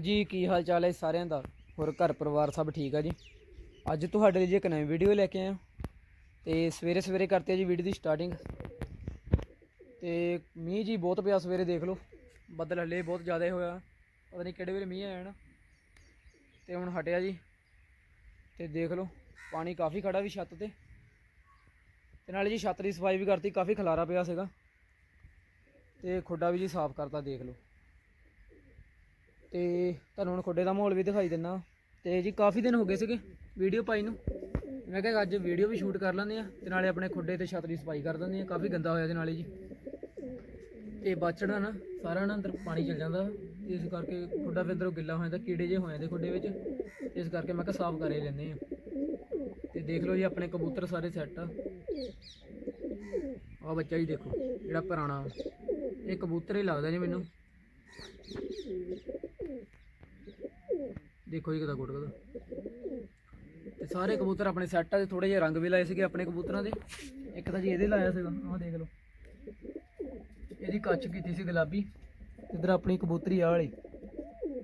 ਜੀ, ਕੀ ਹਾਲ ਚਾਲ ਹੈ ਸਾਰਿਆਂ ਦਾ? ਹੋਰ ਘਰ ਪਰਿਵਾਰ ਸਭ ਠੀਕ ਆ ਜੀ? ਅੱਜ ਤੁਹਾਡੇ ਲਈ ਜੀ ਇੱਕ ਨਵੀਂ ਵੀਡੀਓ ਲੈ ਕੇ ਆਇਆ। ਹਾਂ ਤੇ ਸਵੇਰੇ ਸਵੇਰੇ ਕਰਤੇ ਜੀ ਵੀਡੀਓ ਦੀ ਸਟਾਰਟਿੰਗ ਤੇ ਮੀਂਹ ਜੀ ਬਹੁਤ ਪਿਆ ਸਵੇਰੇ, ਦੇਖ ਲਓ। ਬੱਦਲ ਹਲੇ ਬਹੁਤ ਜ਼ਿਆਦਾ ਹੋਇਆ। ਪਤਾ ਨਹੀਂ ਕਿਹੜੇ ਵੇਲੇ ਮੀਂਹ ਆ ਨਾ। ਤੇ ਹੁਣ ਹਟਿਆ ਜੀ। ਤੇ ਦੇਖ ਲਓ, ਪਾਣੀ ਕਾਫੀ ਖੜਾ ਵੀ ਛੱਤ ਤੇ। ਤੇ ਨਾਲੇ ਜੀ ਛੱਤ ਦੀ ਸਫ਼ਾਈ ਵੀ ਕਰਤੀ, ਕਾਫੀ ਖਲਾਰਾ ਪਿਆ ਸੀਗਾ। ਤੇ ਖੁੱਡਾ ਵੀ ਜੀ ਸਾਫ਼ ਕਰਤਾ, ਦੇਖ ਲਓ। ਤੇ ਤੁਹਾਨੂੰ ਹੁਣ ਖੁੱਡੇ ਦਾ ਮਾਹੌਲ ਵੀ ਦਿਖਾਈ ਦਿੰਨਾ ਤੇ ਜੀ ਕਾਫੀ ਦਿਨ ਹੋ ਗਏ ਸੀਗੇ ਵੀਡੀਓ ਪਾਈ ਨੂੰ। ਮੈਂ ਕਿਹਾ ਅੱਜ ਵੀਡੀਓ ਵੀ ਸ਼ੂਟ ਕਰ ਲੈਂਦੇ ਆ ਤੇ ਨਾਲੇ ਆਪਣੇ ਖੁੱਡੇ ਤੇ ਛੱਤ ਦੀ ਸਫ਼ਾਈ ਕਰ ਦਿੰਦੇ ਆ। ਕਾਫੀ ਗੰਦਾ ਹੋਇਆ ਦੇ ਨਾਲੇ ਜੀ। ਤੇ ਬਾਛੜਾ ਨਾ, ਸਾਰਾ ਨਾ ਅੰਦਰ ਪਾਣੀ ਚਲ ਜਾਂਦਾ ਇਸ ਕਰਕੇ ਖੁੱਡਾ ਵੀ ਅੰਦਰੋਂ ਗਿੱਲਾ ਹੋ ਜਾਂਦਾ, ਕੀੜੇ ਜੇ ਹੋ ਜਾਂਦੇ ਖੁੱਡੇ ਵਿੱਚ। ਇਸ ਕਰਕੇ ਮੈਂ ਕਿਹਾ ਸਾਫ਼ ਕਰ ਹੀ ਲੈਂਦੇ ਆ। ਤੇ ਦੇਖ ਲਓ ਜੀ ਆਪਣੇ ਕਬੂਤਰ ਸਾਰੇ ਸੈੱਟ ਆ। ਆ ਬੱਚਾ ਜੀ ਦੇਖੋ, ਜਿਹੜਾ ਪੁਰਾਣਾ ਇਹ ਕਬੂਤਰ ਹੀ ਲੱਗਦਾ ਜੀ ਮੈਨੂੰ। ਦੇਖੋ ਜੀ ਕਿਦਾ ਗੁੱਟ ਕਦਾ ਤੇ ਸਾਰੇ ਕਬੂਤਰ ਆਪਣੇ ਸੈੱਟ ਆ ਤੇ ਥੋੜੇ ਜਿਹੇ ਰੰਗ ਵੀ ਲਾਏ ਸੀਗੇ ਆਪਣੇ ਕਬੂਤਰਾਂ ਦੇ। ਇੱਕ ਤਾਂ ਜੀ ਇਹਦੇ ਲਾਇਆ ਸੀਗਾ, ਆਹ ਦੇਖ ਲਓ। ਇਹਦੀ ਕੱਚ ਕੀਤੀ ਸੀ ਗੁਲਾਬੀ, ਇਧਰ ਆਪਣੀ ਕਬੂਤਰੀ ਆ ਵਾਲੀ,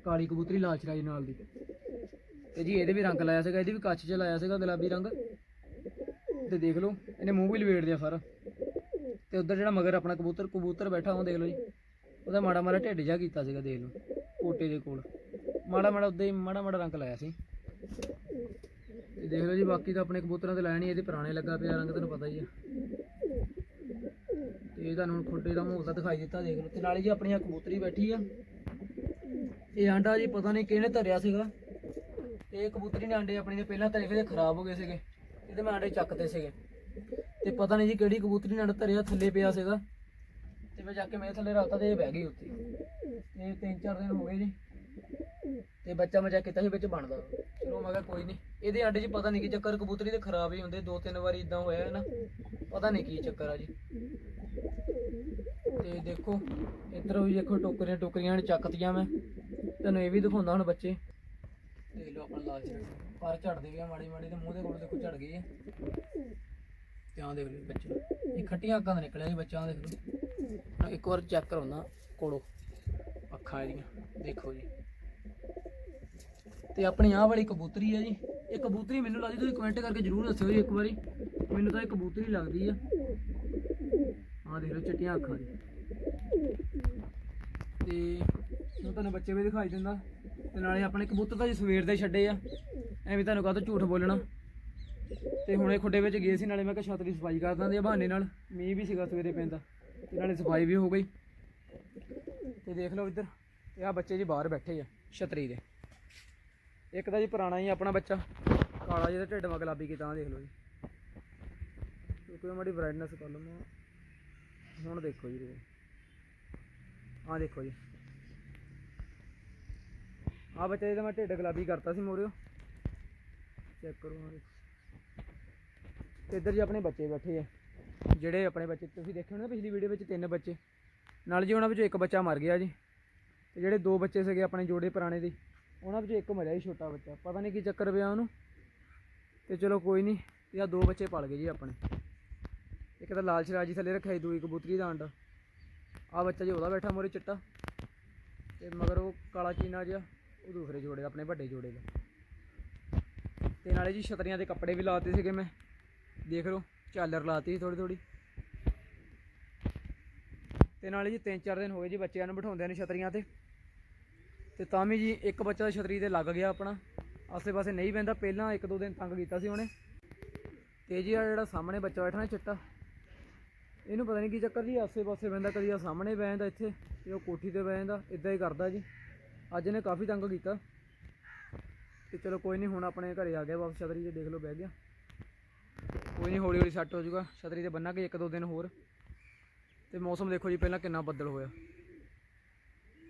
ਕਾਲੀ ਕਬੂਤਰੀ ਲਾਲ ਨਾਲ ਦੀ। ਤੇ ਜੀ ਇਹਦੇ ਵੀ ਰੰਗ ਲਾਇਆ ਸੀਗਾ, ਇਹਦੇ ਵੀ ਕੱਚ 'ਚ ਲਾਇਆ ਸੀਗਾ ਗੁਲਾਬੀ ਰੰਗ। ਤੇ ਦੇਖ ਲਓ, ਇਹਨੇ ਮੂੰਹ ਵੀ ਲਵੇੜ ਦਿਆ ਸਾਰਾ। ਤੇ ਉਧਰ ਜਿਹੜਾ ਮਗਰ ਆਪਣਾ ਕਬੂਤਰ ਕਬੂਤਰ ਬੈਠਾ, ਉਹ ਦੇਖ ਲਓ ਜੀ। ਉਹਦਾ ਮਾੜਾ ਮਾੜਾ ਢਿੱਡ ਜਿਹਾ ਕੀਤਾ ਸੀਗਾ, ਦੇਖ ਲਓ। ਕੋਟੇ ਦੇ ਕੋਲ। ਮਾੜਾ ਮਾੜਾ ਉਦਾਂ ਹੀ ਮਾੜਾ ਮਾੜਾ ਰੰਗ ਲਾਇਆ ਸੀ। ਤੇ ਦੇਖ ਲਓ ਜੀ, ਬਾਕੀ ਤਾਂ ਆਪਣੇ ਕਬੂਤਰਾਂ ਤੇ ਲਾਇਆ ਨਹੀਂ ਇਹਦੇ ਪੁਰਾਣੇ ਲੱਗਾ ਪਿਆ ਰੰਗ ਤੁਹਾਨੂੰ ਪਤਾ ਹੀ ਆ। ਤੇ ਇਹ ਹੁਣ ਖੁੱਡੇ ਦਾ ਮੂੰਹ ਤਾਂ ਦਿਖਾਈ ਦਿੱਤਾ, ਦੇਖ ਲਓ। ਤੇ ਨਾਲੇ ਜੀ ਆਪਣੀ ਆ ਕਬੂਤਰੀ ਬੈਠੀ ਆ। ਇਹ ਆਂਡਾ ਜੀ ਪਤਾ ਨਹੀਂ ਕਿਹਨੇ ਧਰਿਆ ਸੀਗਾ। ਤੇ ਇਹ ਕਬੂਤਰੀ ਨੇ ਆਂਡੇ ਆਪਣੇ ਦੇ ਪਹਿਲਾਂ ਧਰੇ ਫਿਰ ਖਰਾਬ ਹੋ ਗਏ ਸੀਗੇ। ਇਹਦੇ ਮੈਂ ਆਂਡੇ ਚੱਕਦੇ ਸੀਗੇ। ਤੇ ਪਤਾ ਨਹੀਂ ਜੀ ਕਿਹੜੀ ਕਬੂਤਰੀ ਨੇ ਧਰਿਆ, ਥੱਲੇ ਪਿਆ ਸੀਗਾ। ਤੇ ਮੈਂ ਜਾ ਕੇ ਮੇਰੇ ਥੱਲੇ ਰੱਖਤਾ ਤੇ ਇਹ ਬਹਿ ਗਈ ਉੱਥੇ। ਤੇ ਤਿੰਨ ਚਾਰ ਦਿਨ ਹੋ ਗਏ ਜੀ। ਤੇ ਬੱਚਾ ਮਜਾ ਕੀਤਾ ਸੀ, ਵਿੱਚ ਬਣਦਾ। ਚਲੋ ਮੈਂ ਕਿਹਾ ਕੋਈ ਨਹੀਂ ਇਹਦੇ ਆਂਡੇ 'ਚ ਪਤਾ ਨਹੀਂ ਕੀ ਚੱਕਰ, ਕਬੂਤਰੀ ਦੇ ਖਰਾਬ ਹੀ ਹੁੰਦੇ, ਦੋ ਤਿੰਨ ਵਾਰੀ ਇਦਾਂ ਹੋਇਆ ਹੈ ਨਾ। ਪਤਾ ਨਹੀਂ ਕੀ ਚੱਕਰ ਆ ਜੀ। ਤੇ ਦੇਖੋ, ਇੱਧਰ ਵੀ ਦੇਖੋ ਟੋਕਰੀਆਂ ਟੋਕਰੀਆਂ ਚੱਕਤੀਆਂ ਮੈਂ। ਤੁਹਾਨੂੰ ਇਹ ਵੀ ਦਿਖਾਉਂਦਾ ਹੁਣ ਬੱਚੇ। ਦੇਖ ਲਓ ਆਪਣਾ ਲਾਲ ਚੜ ਪਰ ਝੜਦੇ ਵੀ ਆ ਮਾੜੀ ਮਾੜੀ ਤੇ ਮੂੰਹ ਦੇ ਕੋਲ ਦੇਖੋ ਝੜ ਗਏ ਆ। ਤੇ ਦੇਖ ਲਓ ਬੱਚੇ। ਇਹ ਖੱਟੀਆਂ ਅੱਖਾਂ ਦਾ ਨਿਕਲਿਆ ਜੀ ਬੱਚਾ ਦੇਖ ਲਓ ਇੱਕ ਵਾਰ ਚੈੱਕ ਕਰਾਉਣਾ ਕੋਲੋਂ। ਅੱਖਾਂ ਇਹਦੀਆਂ। ਦੇਖੋ ਜੀ। ਤੇ ਆਪਣੀ ਆਹ ਵਾਲੀ ਕਬੂਤਰੀ ਹੈ ਜੀ। ਇਹ ਕਬੂਤਰੀ ਮੈਨੂੰ ਲੱਗਦੀ ਤੁਸੀਂ ਕਮੈਂਟ ਕਰਕੇ ਜਰੂਰ ਦੱਸਿਓ ਜੀ ਇੱਕ ਵਾਰੀ। ਮੈਨੂੰ ਤਾਂ ਇਹ ਕਬੂਤਰੀ ਲੱਗਦੀ ਆ। ਆਹ ਦੇਖ ਲਓ ਚਿੱਟੀਆਂ ਅੱਖਾਂ ਦੀ। ਤੇ ਹੁਣ ਤੁਹਾਨੂੰ ਬੱਚੇ ਵੀ ਦਿਖਾਈ ਦਿੰਦਾ। ਤੇ ਨਾਲੇ ਆਪਣੇ ਕਬੂਤਰ ਤਾਂ ਜੀ ਸਵੇਰ ਦੇ ਛੱਡੇ ਆ। ਐਵੇਂ ਤੁਹਾਨੂੰ ਕਹਤਾ ਝੂਠ ਬੋਲਣਾ। ਤੇ ਹੁਣੇ ਖੁੱਡੇ ਵਿੱਚ ਗਏ ਸੀ, ਨਾਲੇ ਮੈਂ ਕਿਹਾ ਛੱਤ ਦੀ ਸਫ਼ਾਈ ਕਰ ਦਿੰਦੇ ਆ ਬਹਾਨੇ ਨਾਲ। ਮੀਂਹ ਵੀ ਸੀਗਾ ਸਵੇਰੇ ਪੈਂਦਾ ਤੇ ਨਾਲੇ ਸਫ਼ਾਈ ਵੀ ਹੋ ਗਈ। ਤੇ ਦੇਖ ਲਓ ਇੱਧਰ ਇਹ ਆ ਬੱਚੇ ਜੀ ਬਾਹਰ ਬੈਠੇ ਆ, ਛਤਰੀ ਦੇ। ਇੱਕ ਤਾਂ ਜੀ ਪੁਰਾਣਾ ਹੀ ਆਪਣਾ ਬੱਚਾ। ਕਾਲਾ ਜਿਹਦਾ ਢਿੱਡ ਵਾ ਗੁਲਾਬੀ ਕੀਤਾ ਦੇਖ ਲਓ ਜੀ। ਕਿਉਂਕਿ ਮਾੜੀ ਬ੍ਰਾਈਟਨੈਸ ਕਰ ਲਵਾਂ ਹੁਣ ਦੇਖੋ ਜੀ ਆਹ ਦੇਖੋ ਜੀ। ਆਹ ਬੱਚਾ ਜਿਹਦਾ ਮੈਂ ਢਿੱਡ ਗੁਲਾਬੀ ਕਰਤਾ ਸੀ ਮੋਰਿਓ। ਚੈੱਕ ਕਰੋ ਹਾਂ ਤੇ ਇੱਧਰ ਜੀ ਆਪਣੇ ਬੱਚੇ ਬੈਠੇ ਆ। ਜਿਹੜੇ ਆਪਣੇ ਬੱਚੇ, ਤੁਸੀਂ ਦੇਖੇ ਹੋਣੇ ਨਾ ਪਿਛਲੀ ਵੀਡੀਓ ਵਿੱਚ ਤਿੰਨ ਬੱਚੇ। ਨਾਲ ਜੀ ਉਹਨਾਂ ਵਿੱਚੋਂ ਇੱਕ ਬੱਚਾ ਮਰ ਗਿਆ ਜੀ। ਤੇ ਜਿਹੜੇ ਦੋ ਬੱਚੇ ਸੀਗੇ ਆਪਣੇ ਜੋੜੇ ਪੁਰਾਣੇ ਦੇ। ਉਹਨਾਂ ਵਿੱਚੋਂ ਇੱਕ ਮਰਿਆ ਸੀ ਛੋਟਾ ਬੱਚਾ, ਪਤਾ ਨਹੀਂ ਕੀ ਚੱਕਰ ਪਿਆ ਉਹਨੂੰ। ਤੇ ਚਲੋ ਕੋਈ ਨਹੀਂ ਤੇ ਆ ਦੋ ਬੱਚੇ ਪਲ ਗਏ ਜੀ ਆਪਣੇ। ਇੱਕ ਤਾਂ ਲਾਲ ਸ਼ਰਾਜੀ ਥੱਲੇ ਰੱਖਿਆ ਸੀ, ਦੂਈ ਕਬੂਤਰੀ ਦਾ ਅੰਡਾ। ਆ ਬੱਚਾ ਜੀ ਉਹਦਾ ਬੈਠਾ ਮੋਰੇ ਚਿੱਟਾ। ਤੇ ਮਗਰ ਉਹ ਕਾਲਾ ਚੀਨਾ ਜਿਹਾ, ਉਹ ਦੂਸਰੇ ਜੋੜੇ ਦਾ, ਆਪਣੇ ਵੱਡੇ ਜੋੜੇ ਦਾ। ਤੇ ਨਾਲੇ ਜੀ ਛਤਰੀਆਂ ਦੇ ਕੱਪੜੇ ਵੀ ਲਾਤੇ ਸੀਗੇ ਮੈਂ। ਦੇਖ ਲਓ, ਚਾਲਰ ਲਾਤੀ ਸੀ ਥੋੜੀ ਥੋੜੀ ਤੇ ਨਾਲੇ ਜੀ ਤਿੰਨ ਚਾਰ ਦਿਨ ਹੋ ਗਏ ਜੀ ਬੱਚਿਆਂ ਨੂੰ ਬਿਠਾਉਂਦਿਆਂ ਨੇ ਛਤਰੀਆਂ ਤੇ। ਤੇ ਤਾਂ ਵੀ ਜੀ ਇੱਕ ਬੱਚਾ ਛਤਰੀ ਤੇ ਲੱਗ ਗਿਆ ਆਪਣਾ। ਆਸੇ ਪਾਸੇ ਨਹੀਂ ਬਹਿੰਦਾ, ਪਹਿਲਾਂ ਇੱਕ ਦੋ ਦਿਨ ਤੰਗ ਕੀਤਾ ਸੀ ਉਹਨੇ। ਤੇ ਜੀ ਆ ਜਿਹੜਾ ਸਾਹਮਣੇ ਬੱਚਾ ਬੈਠਾ ਨਾ ਚਿੱਟਾ, ਇਹਨੂੰ ਪਤਾ ਨਹੀਂ ਕੀ ਚੱਕਰ ਜੀ ਆਸੇ ਪਾਸੇ ਬਹਿੰਦਾ, ਕਦੀ ਆ ਸਾਹਮਣੇ ਬਹਿ ਜਾਂਦਾ ਇੱਥੇ, ਤੇ ਉਹ ਕੋਠੀ ਤੇ ਬਹਿ ਜਾਂਦਾ ਇਦਾਂ ਹੀ ਕਰਦਾ ਜੀ। ਅੱਜ ਇਹਨੇ ਕਾਫੀ ਤੰਗ ਕੀਤਾ। ਤੇ ਚਲੋ ਕੋਈ ਨਹੀਂ, ਹੁਣ ਆਪਣੇ ਘਰੇ ਆ ਗਿਆ ਵਾਪਸ, ਛਤਰੀ ਤੇ ਦੇਖ ਲਓ ਬਹਿ ਗਿਆ। ਕੋਈ ਨਹੀਂ ਹੌਲੀ ਹੌਲੀ ਸੈੱਟ ਹੋ ਜਾਊਗਾ। ਛਤਰੀ ਤੇ ਬੰਨਾਂਗੇ ਇੱਕ ਦੋ ਦਿਨ ਹੋਰ। ਤੇ ਮੌਸਮ ਦੇਖੋ ਜੀ, ਪਹਿਲਾਂ ਕਿੰਨਾ ਬੱਦਲ ਹੋਇਆ।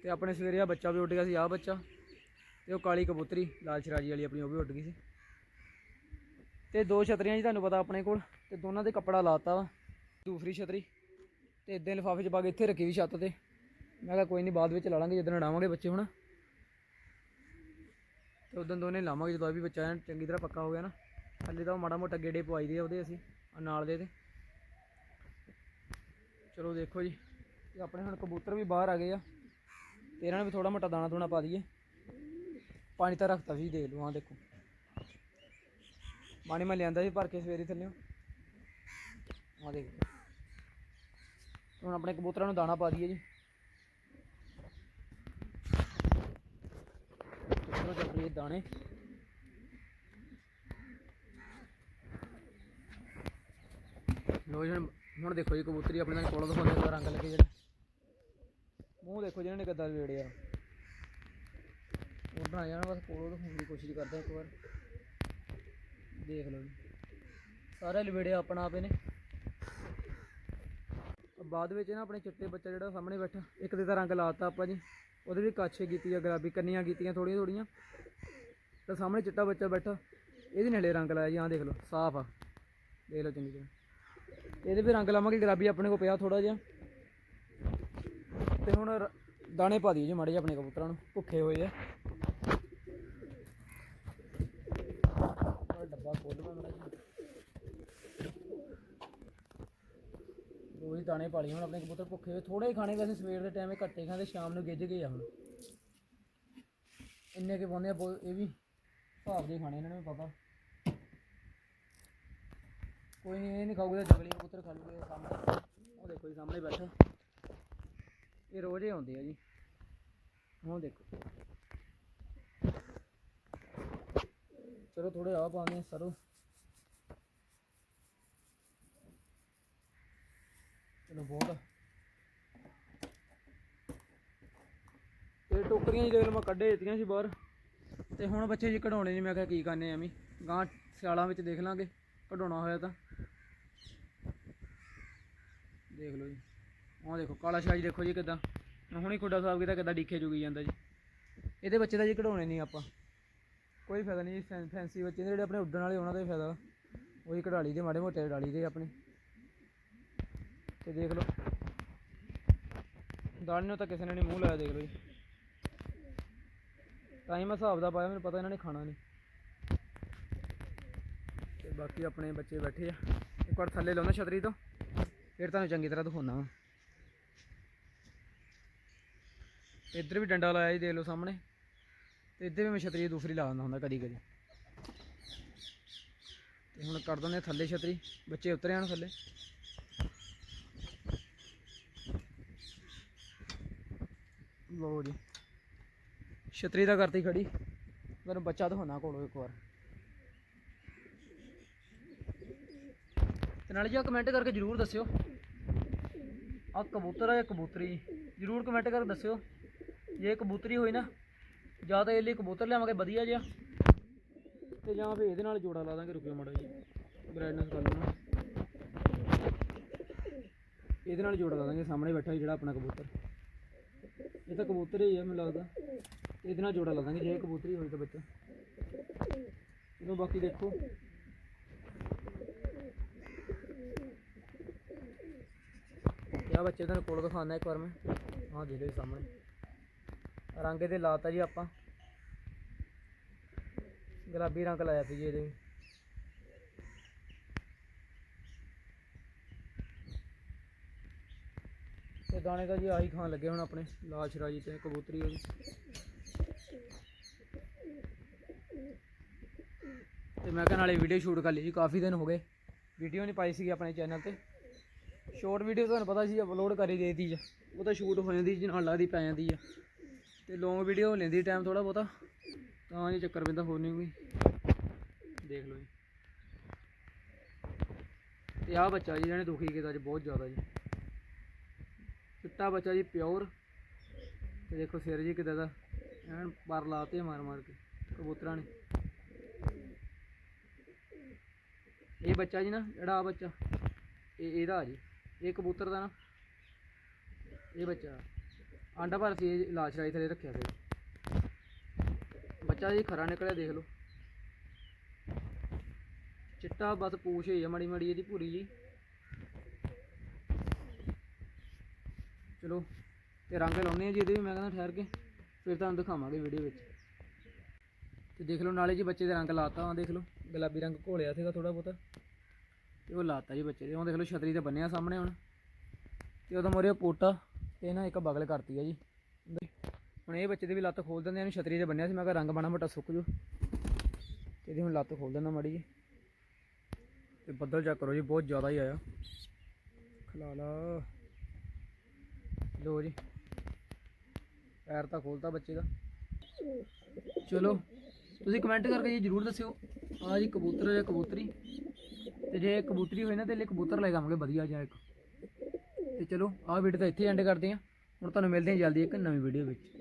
ਤੇ ਆਪਣੇ ਸਵੇਰੇ ਆ ਬੱਚਾ ਵੀ ਉੱਡ ਗਿਆ ਸੀ ਆ ਬੱਚਾ ਤੇ ਉਹ ਕਾਲੀ ਕਬੂਤਰੀ, ਲਾਲ ਸ਼ਰਾਜੀ ਵਾਲੀ ਆਪਣੀ, ਉਹ ਵੀ ਉੱਡ ਗਈ ਸੀ। ਤੇ ਦੋ ਛਤਰੀਆਂ ਜੀ ਤੁਹਾਨੂੰ ਪਤਾ ਆਪਣੇ ਕੋਲ, ਤੇ ਦੋਨਾਂ ਦੇ ਕੱਪੜਾ ਲਾਤਾ ਵਾ। ਦੂਸਰੀ ਛਤਰੀ, ਤੇ ਇਦਾਂ ਲਿਫਾਫੇ 'ਚ ਪਾ ਕੇ ਇੱਥੇ ਰੱਖੀ ਵੀ ਛੱਤ ਤੇ। ਮੈਂ ਕਿਹਾ ਕੋਈ ਨਹੀਂ ਬਾਅਦ ਵਿੱਚ ਲਾ ਲਾਂਗੇ ਜਦੋਂ ਉਡਾਵਾਂਗੇ ਬੱਚੇ ਹੁਣ। ਤੇ ਉਦੋਂ ਦੋਨੇ ਲਾਵਾਂਗੇ, ਜਦੋਂ ਵੀ ਬੱਚਾ ਐਨ ਚੰਗੀ ਤਰ੍ਹਾਂ ਪੱਕਾ ਹੋ ਗਿਆ ਨਾ। ਹਲੇ ਤਾਂ ਉਹ ਮਾੜਾ ਮੋਟਾ ਗੇੜੇ ਪਵਾਈ ਦੇ ਆ ਉਹਦੇ ਅਸੀਂ, ਆਹ ਨਾਲ ਦੇ ਤੇ। ਚਲੋ ਦੇਖੋ ਜੀ ਤੇ ਆਪਣੇ ਹੁਣ ਕਬੂਤਰ ਵੀ ਬਾਹਰ ਆ ਗਏ ਆ। ਤੇ ਇਹਨਾਂ ਨੂੰ ਵੀ ਥੋੜਾ ਮੋਟਾ ਦਾਣਾ ਦੂਣਾ ਪਾ ਦਈਏ। ਪਾਣੀ ਤਾਂ ਰੱਖਤਾ ਸੀ, ਦੇਖ ਲਓ, ਆਹ ਦੇਖੋ। ਪਾਣੀ ਮੈਂ ਲਿਆਂਦਾ ਸੀ ਭਰ ਕੇ ਸਵੇਰੇ ਥੱਲੇ ਆਹ ਦੇਖ ਹੁਣ ਆਪਣੇ ਕਬੂਤਰਾਂ ਨੂੰ ਦਾਣਾ ਪਾ ਦਈਏ ਜੀ। ਚਲੋ ਚੱਲੀਏ ਦਾਣੇ। ਲੋ ਜੀ, ਹੁਣ ਦੇਖੋ ਜੀ ਕਬੂਤਰੀ ਆਪਣੇ ਨਾਲ ਕੋਲੋਂ ਦਿਖਾਉਂਦੇ ਦਾ ਰੰਗ ਲੱਗੇ ਜਿਹੜਾ। ਮੂੰਹ ਦੇਖੋ ਜਿਹਨਾਂ ਨੇ ਕਿੱਦਾਂ ਵੇੜਿਆ ਉੱਡਣ ਆ ਜਾਣਾ ਬਸ ਕੋਲੋਂ ਦਿਖਾਉਣ ਦੀ ਕੋਸ਼ਿਸ਼ ਕਰਦਾ ਇੱਕ ਵਾਰ। ਦੇਖ ਲਓ ਜੀ। ਸਾਰੇ ਲਵੇੜਿਆ ਆਪਣਾ ਆਪ ਇਹਨੇ ਬਾਅਦ ਵਿੱਚ ਨਾ ਆਪਣੇ ਚਿੱਟੇ ਬੱਚਾ ਜਿਹੜਾ ਸਾਹਮਣੇ ਬੈਠਾ, ਇੱਕ ਦੇ ਤਾਂ ਰੰਗ ਲਾਤਾ ਆਪਾਂ ਜੀ। ਉਹਦੇ ਵੀ ਕਾਛੇ ਕੀਤੀ ਆ ਗਰਾਬੀ ਕੰਨੀਆਂ ਕੀਤੀਆਂ ਥੋੜੀਆਂ ਥੋੜੀਆਂ ਤਾਂ ਸਾਹਮਣੇ ਚਿੱਟਾ ਬੱਚਾ ਬੈਠਾ, ਇਹਦੇ ਨੇੜੇ ਰੰਗ ਲਾਇਆ ਜੀ, ਆਹ ਦੇਖ ਲਓ, ਸਾਫ਼ ਆ। ਦੇਖ ਲਓ ਚੰਗੀ ਤਰ੍ਹਾਂ। ਇਹਦੇ ਵੀ ਰੰਗ ਲਾਵਾਂਗੇ ਗਰਾਬੀ ਆਪਣੇ ਕੋਲ ਪਿਆ ਥੋੜਾ ਜਿਹਾ। ਤੇ ਹੁਣ ਰ- ਦਾਣੇ ਪਾ ਦਈਏ ਜੀ ਮਾੜੇ ਜਿਹੇ ਆਪਣੇ ਕਬੂਤਰਾਂ ਨੂੰ, ਭੁੱਖੇ ਹੋਏ ਆ। ਆਹ ਡੱਬਾ ਖੋਲ ਮੈਂ ਮਾੜਾ ਰੋਜ਼ ਦਾਣੇ ਪਾ ਲਈਏ ਹੁਣ ਆਪਣੇ ਕਬੂਤਰ ਭੁੱਖੇ ਹੋਏ। ਥੋੜੇ ਹੀ ਖਾਣੇ ਵੈਸੇ ਸਵੇਰ ਦੇ ਟਾਈਮ ਘੱਟੇ ਖਾਂਦੇ, ਸ਼ਾਮ ਨੂੰ ਗਿੱਝ ਗਏ ਆ ਹੁਣ। ਇੰਨੇ ਕੇ ਪਾਉਂਦੇ ਆ ਬਹੁਤ- ਇਹ ਵੀ ਹਿਸਾਬ ਦੇ ਖਾਣੇ ਇਹਨਾਂ ਨੂੰ ਪਤਾ ਕੋਈ ਨਹੀਂ ਇਹ ਨਹੀਂ ਖਾਊਗਾ ਤਾਂ ਜੰਗਲੀ ਕਬੂਤਰ ਖਾ ਲੂਗੇ ਸਾਹਮਣੇ। ਉਹ ਦੇਖੋ ਜੀ, ਸਾਹਮਣੇ ਬੈਠਾ। ਇਹ ਰੋਜ਼ ਹੀ ਆਉਂਦੇ ਆ ਜੀ। ਹੁਣ ਦੇਖੋ। ਚਲੋ ਥੋੜੇ ਆ ਪਾਉਂਦੇ ਸਰੋਂ। ਚਲੋ ਬਹੁਤ ਆ। ਤੇ ਟੋਕਰੀਆਂ ਜੀ ਦੇਖ ਮੈਂ ਕੱਢੇ ਦਿੱਤੀਆਂ ਸੀ ਬਾਹਰ। ਤੇ ਹੁਣ ਬੱਚੇ ਜੀ ਕਢਾਉਣੇ ਨਹੀਂ ਮੈਂ ਕਿਹਾ ਕੀ ਕਰਨੇ ਐਵੇਂ। ਗਾਂ ਸਿਆਲਾਂ ਵਿੱਚ ਦੇਖ ਲਾਂਗੇ। ਕਢਾਉਣਾ ਹੋਇਆ ਤਾਂ। ਦੇਖ ਲਓ ਜੀ। ਆਹ ਦੇਖੋ, ਕਾਲਾ ਸ਼ਾਹ ਜੀ ਦੇਖੋ ਜੀ ਕਿਦਾਂ। ਹੁਣੀ ਖੁੱਡਾ ਸਾਹਿਬ ਕਿਤਾ, ਕਿਦਾਂ ਡੀਖੇ ਜੁਗੀ ਜਾਂਦਾ ਜੀ। ਇਹਦੇ ਬੱਚੇ ਦਾ ਜੀ ਕਢਾਉਣੇ ਨਹੀਂ ਆਪਾਂ। ਕੋਈ ਫਾਇਦਾ ਨਹੀਂ ਜੀ ਫੈਂਸੀ ਬੱਚੇ ਜਿਹੜੇ ਆਪਣੇ ਉੱਡਣ ਵਾਲੇ, ਉਹਨਾਂ ਦਾ ਹੀ ਫਾਇਦਾ। ਉਹੀ ਕਢਾ ਲਈ ਦੇ ਮਾੜੇ ਮੋਟੇ ਕਢਾ ਲਈ ਦੇ ਆਪਣੇ। ਤੇ ਦੇਖ ਲਓ। ਦਾਣੇ ਨੂੰ ਤਾਂ ਕਿਸੇ ਨੇ ਨਹੀਂ ਮੂੰਹ ਲਾਇਆ, ਦੇਖ ਲਓ ਜੀ। ਟਾਈਮ ਹਿਸਾਬ ਦਾ ਪਾਇਆ, ਮੈਨੂੰ ਪਤਾ ਇਹਨਾਂ ਨੇ ਖਾਣਾ ਨਹੀਂ। ਤੇ ਬਾਕੀ ਆਪਣੇ ਬੱਚੇ ਬੈਠੇ ਆ। ਇੱਕ ਵਾਰ ਥੱਲੇ ਲਾਉਣਾ ਛਤਰੀ ਤੋਂ। ਫਿਰ ਤੁਹਾਨੂੰ ਚੰਗੀ ਤਰ੍ਹਾਂ ਦਿਖਾਉਣਾ ਵਾ ਤੇ ਇੱਧਰ ਵੀ ਡੰਡਾ ਲਾਇਆ ਜੀ, ਦੇਖ ਲਓ ਸਾਹਮਣੇ। ਤੇ ਇੱਧਰ ਵੀ ਮੈਂ ਛਤਰੀ ਦੂਸਰੀ ਲਾ ਦਿੰਦਾ ਹੁੰਦਾ ਕਦੀ ਕਦੀ। ਤੇ ਹੁਣ ਕਰ ਦਿੰਦੇ ਆ ਥੱਲੇ ਛਤਰੀ, ਬੱਚੇ ਉਤਰੇ ਆਣ ਥੱਲੇ। ਲੋ ਜੀ। ਛਤਰੀ ਦਾ ਕਰਤੀ ਖੜੀ। ਮੈਨੂੰ ਬੱਚਾ ਦਿਖਾਉਣਾ ਕੋਲੋਂ ਇੱਕ ਵਾਰ। ਤੇ ਨਾਲੇ ਜੀ ਕਮੈਂਟ ਕਰਕੇ ਜਰੂਰ ਦੱਸਿਓ। ਆ ਕਬੂਤਰ ਆ ਜਾਂ ਕਬੂਤਰੀ? ਜਰੂਰ ਕਮੈਂਟ ਕਰਕੇ ਦੱਸਿਓ। ਜੇ ਕਬੂਤਰੀ ਹੋਈ ਨਾ, ਜਾਂ ਤਾਂ ਇਹ ਲਈ ਕਬੂਤਰ ਲਿਆਵਾਂਗੇ ਵਧੀਆ ਜਿਹਾ। ਤੇ ਜਾਂ ਫਿਰ ਇਹਦੇ ਨਾਲ ਜੋੜਾ ਲਾ ਦਾਂਗੇ, ਰੁਕਿਓ ਮਾੜਾ ਜੀ ਬ੍ਰਾਈਟਨੈਸ ਕਰ ਲਵਾਂ ਇਹਦੇ ਨਾਲ ਜੋੜਾ ਲਾ ਦਾਂਗੇ, ਸਾਹਮਣੇ ਬੈਠਾ ਜਿਹੜਾ ਆਪਣਾ ਕਬੂਤਰ। ਇਹ ਤਾਂ ਕਬੂਤਰ ਹੀ ਆ, ਮੈਨੂੰ ਲੱਗਦਾ। ਇਹਦੇ ਨਾਲ ਜੋੜਾ ਲਾ ਦਾਂਗੇ, ਜੇ ਇਹ ਕਬੂਤਰੀ ਹੋਈ ਤਾਂ ਬੱਚਾ। ਚਲੋ ਬਾਕੀ ਦੇਖੋ। ਯਾ ਬੱਚੇ ਤੁਹਾਨੂੰ ਕੋਲ ਦਿਖਾਉਣਾ ਇੱਕ ਵਾਰ ਮੈਂ। ਆਹ ਦੇ ਲਓ ਸਾਹਮਣੇ। ਰੰਗ ਇਹਦੇ ਲਾਤਾ ਜੀ ਆਪਾਂ। ਗੁਲਾਬੀ ਰੰਗ ਲਾਇਆ ਸੀ ਜੀ ਇਹਦੇ। ਵੀ। ਤੇ ਦਾਣੇ ਦਾ ਜੀ ਆਹੀ ਖਾਣ ਲੱਗੇ ਹੁਣ ਆਪਣੇ, ਲਾਲ ਸ਼ਰਾਜੀ ਤੇ ਕਬੂਤਰੀ ਉਹਦੀ ਤੇ ਮੈਂ ਕਿਹਾ ਨਾਲੇ ਵੀਡੀਓ ਸ਼ੂਟ ਕਰ ਲਈ ਜੀ, ਕਾਫੀ ਦਿਨ ਹੋ ਗਏ। ਵੀਡੀਓ ਨਹੀਂ ਪਾਈ ਸੀਗੀ ਆਪਣੇ ਚੈਨਲ ਤੇ। ਸ਼ਾਰਟ ਵੀਡੀਓ ਤੁਹਾਨੂੰ ਪਤਾ ਸੀ ਅਪਲੋਡ ਕਰੀ ਦੇਈਦੀ ਆ ਉਹ ਤਾਂ ਸ਼ੂਟ ਹੋ ਜਾਂਦੀ ਜੀ ਨਾਲ ਲੱਗਦੀ ਪੈ ਜਾਂਦੀ ਆ। ਤੇ ਲੌਂਗ ਵੀਡੀਓ ਲੈਂਦੀ ਟਾਈਮ ਥੋੜਾ ਬਹੁਤਾ, ਤਾਂ ਜੀ ਚੱਕਰ ਪੈਂਦਾ, ਹੋਰ ਨਹੀਂ ਕੋਈ। ਦੇਖ ਲਓ ਜੀ। ਤੇ ਆਹ ਬੱਚਾ ਜੀ ਜਿਹਨੇ ਦੁਖੀ ਕੀਤਾ ਜੀ ਬਹੁਤ ਜ਼ਿਆਦਾ ਜੀ। ਚਿੱਟਾ ਬੱਚਾ ਜੀ ਪਿਓਰ ਤੇ ਦੇਖੋ ਸਿਰ ਜੀ ਕਿਦਾਂ ਦਾ। ਐਨ ਪਰ ਲਾਤੇ ਮਾਰ ਮਾਰ ਕੇ, ਕਬੂਤਰਾਂ ਨੇ। ਇਹ ਬੱਚਾ ਜੀ ਨਾ, ਜਿਹੜਾ ਆ ਬੱਚਾ, ਇਹ ਇਹਦਾ ਜੀ, ਇਹ ਕਬੂਤਰ ਦਾ ਨਾ, ਇਹ ਬੱਚਾ। ਆਂਡਾ ਭਰ ਸੀ ਇਹ ਲਾਸ਼ ਰਾਈ ਥਲੇ ਰੱਖਿਆ ਸੀ ਬੱਚਾ ਜੀ ਖਰਾ ਨਿਕਲਿਆ, ਦੇਖ ਲਓ। ਚਿੱਟਾ ਬਸ ਪੂਛ ਹੋਈ ਆ, ਮੜੀ ਮੜੀ ਇਹਦੀ ਪੂਰੀ ਜੀ। ਚਲੋ, ਤੇ ਰੰਗ ਲਾਉਨੇ ਆ ਜੀ ਇਹਦੇ ਵੀ, ਮੈਂ ਕਹਿੰਦਾ ਠਹਿਰ ਕੇ, ਫਿਰ ਤੁਹਾਨੂੰ ਦਿਖਾਵਾਂਗੇ ਵੀਡੀਓ ਵਿੱਚ। ਤੇ ਦੇਖ ਲਓ, ਨਾਲੇ ਜੀ ਬੱਚੇ ਦੇ ਰੰਗ ਲਾਤਾ ਆ ਦੇਖ ਲਓ, ਗੁਲਾਬੀ ਰੰਗ ਘੋਲਿਆ ਸੀਗਾ ਥੋੜਾ ਬਹੁਤਾ। ਤੇ ਉਹ ਲਾਤਾ ਜੀ ਬੱਚੇ ਦੇ, ਉਹ ਦੇਖ ਲਓ, ਛਤਰੀ ਤੇ ਬੰਨਿਆ ਸਾਹਮਣੇ ਹੁਣ। ਤੇ ਉਹਦਾ ਮੋਰੇ ਪੋਟਾ ਤੇ ਨਾ ਇੱਕ ਬਗਲ ਕਰਤੀ ਆ ਜੀ। ਹੁਣ ਇਹ ਬੱਚੇ ਦੀ ਵੀ ਲੱਤ ਖੋਲ ਦਿੰਦੇ ਆ, ਇਹਨੂੰ ਛਤਰੀ ਤੇ ਬੰਨਿਆ ਸੀ, ਮੈਂ ਕਿਹਾ ਰੰਗ ਬਾਣਾ ਮੋਟਾ ਸੁੱਕ ਜੂ। ਤੇ ਇਹਦੀ ਹੁਣ ਲੱਤ ਖੋਲ ਦਿੰਦਾ ਮਾੜੀ ਜੀ। ਤੇ ਬੱਦਲ ਚੈੱਕ ਕਰੋ ਜੀ, ਬਹੁਤ ਜ਼ਿਆਦਾ ਹੀ ਆਇਆ। ਖਲਾ ਲਾ ਲੋ ਜੀ। ਪੈਰ ਤਾਂ ਖੋਲਤਾ ਬੱਚੇ ਦਾ। ਚਲੋ, ਤੁਸੀਂ ਕਮੈਂਟ ਕਰਕੇ ਜੀ ਜਰੂਰ ਦੱਸਿਓ। ਆ ਜੀ ਕਬੂਤਰ ਜਾਂ ਕਬੂਤਰੀ? ਤੇ ਜੇ ਕਬੂਤਰੀ ਹੋਈ ਨਾ, ਤੇ ਲਈ ਕਬੂਤਰ ਲੈ ਜਾਵਾਂਗੇ ਵਧੀਆ ਜਿਹਾ ਇੱਕ। ਤੇ ਚਲੋ ਆਹ ਵੀਡੀਓ ਤਾਂ ਇੱਥੇ ਐਂਡ ਕਰਦੇ ਹਾਂ। ਹੁਣ ਤੁਹਾਨੂੰ ਮਿਲਦੇ ਹਾਂ ਜਲਦੀ ਇੱਕ ਨਵੀਂ ਵੀਡੀਓ ਵਿੱਚ।